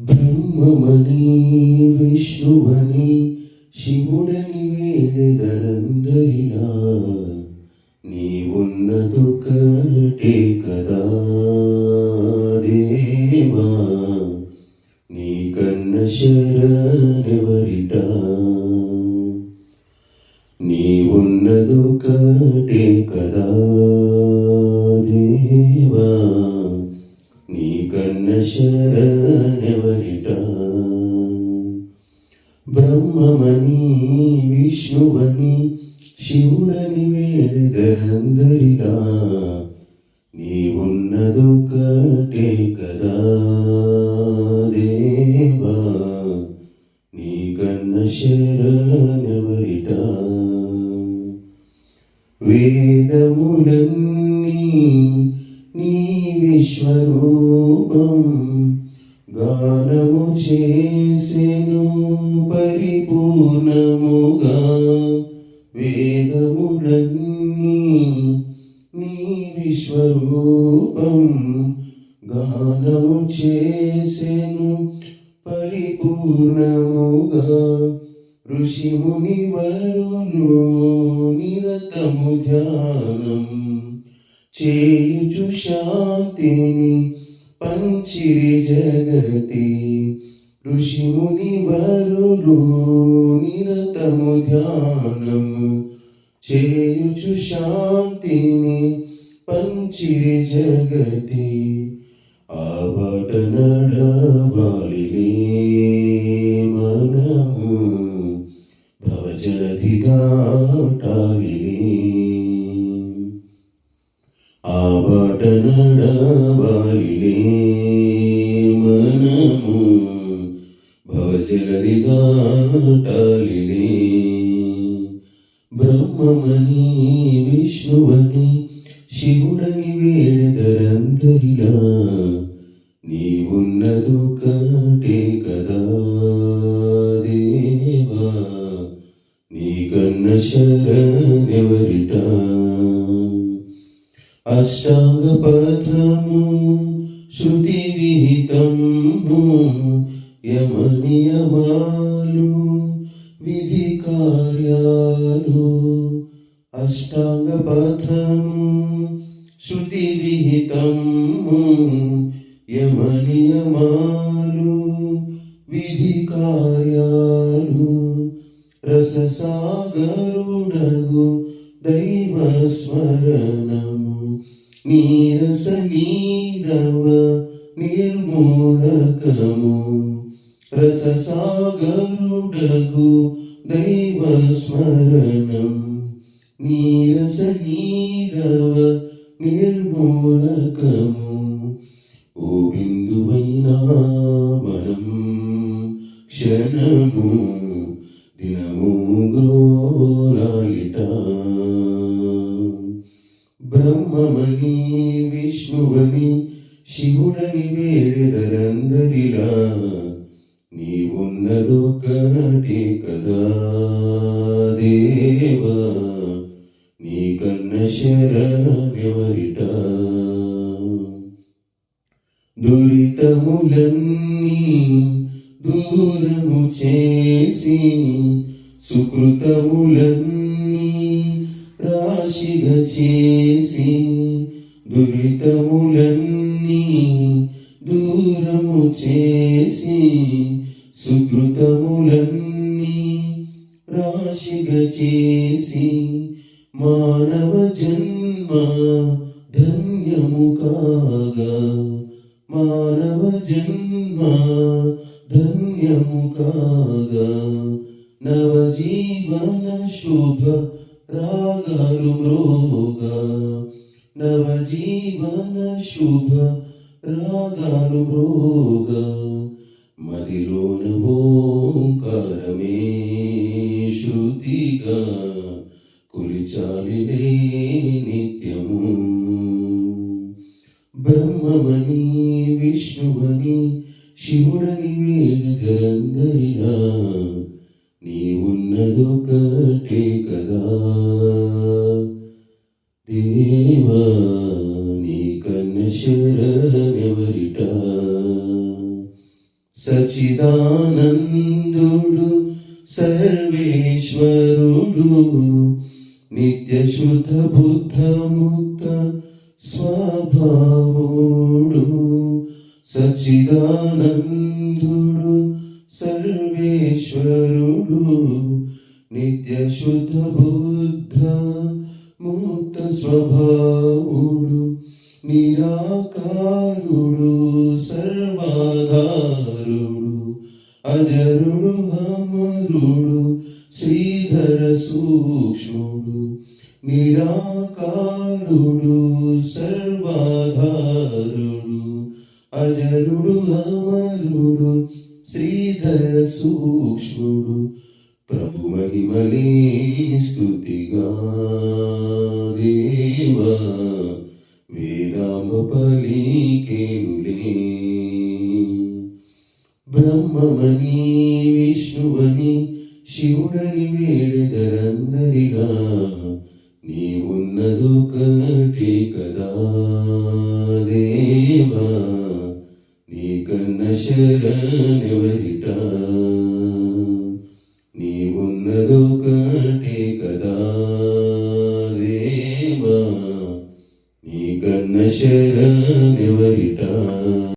బ్రహ్మమని విష్ణువని శివుడని వేదరందరిలా నీ ఉన్నదొక్కటే కదా దేవా నీ కన్న శరణెవరిట నీ ఉన్నదొక్కటే కదా దేవా నీ కన్న విష్ణువని శివుడని వేదరందరిలా నీ ఉన్నదొక్కటే కదా దేవా నీ కన్న శరణవరిట వేదములన్నీ నీ విశ్వరూపం గానము చేసెను పరి విశ్వరూపం గానము చేసెను పరిపూర్ణముగా. ఋషి ముని వరులు నిరతము ధ్యానం చేయుచు శాంతిని పంచిరి జగతి. ఋషి ముని వరులు నిరతము ధ్యానము చేయుచు శాంతిని పంచిరి జగతి ఆబట నడవాలి మనము. భవజలధి దాటాలిలే ఆబట నడవాలి మనము. భవజరథి దాటాలి బ్రహ్మమని విష్ణువని శివుడని వేడదరందరిలా నీవున్నదో కాటే కదా దేవా నీకన్న శరణెవరిట? అష్టాంగ పథము శృతి విహితము యమనియమాలు విధి కార్యాలు అష్టాంగ పథము శృతి విహితము యమనియమాలు విధి కార్యాలు రససాగరుడగు దైవ స్మరణము నీరస నీరవ నిర్మూలకము రససాగరుడగు దైవ స్మరణము నీరస సహీరవ నిర్మూలకము ఓ బిందువైనా మనం క్షణము దినము గ్రోలాలిట బ్రహ్మమని విష్ణువని శివుడని వేడదరందరిలా నీ ఉన్నదొక్కటే కదా దేవా కన్న దురితములన్నీ దూరము చేసి సుకృతములన్నీ రాశిగా చేసి దురితములన్నీ దూరము చేసి సుకృతములన్నీ రాశిగా చేసి మానవ జన్మ ధన్యము కాగా. మానవ జన్మ ధన్యము కాగా. నవజీవన శుభ రాగాలు మ్రోగా నవజీవన శుభ రాగాలు మ్రోగా మదిలోన ఓంకారమే శృతిగా. కొలిచాలిలే నిత్యము. బ్రహ్మమని విష్ణువని శివుడని వేడుదరందరిలా నీ ఉన్నదొక్కటే కదా. దేవా నీ కన్న శరణెవరిట? సచిదానందుడు సర్వేశ్వరుడు నిత్య శుద్ధ బుద్ధ ముక్త స్వభావుడు సచిదానందుడు సర్వేశ్వరుడు. నిత్య శుద్ధ బుద్ధ ముక్త స్వభావుడు నిరాకారుడు. దేవా వేదాంబ పలికేనులే బ్రహ్మమని విష్ణువని శివుడని వేడదరందరిగా నీవున్నదొకటి కదా దేవా నీ కన్న శరణెవరిట?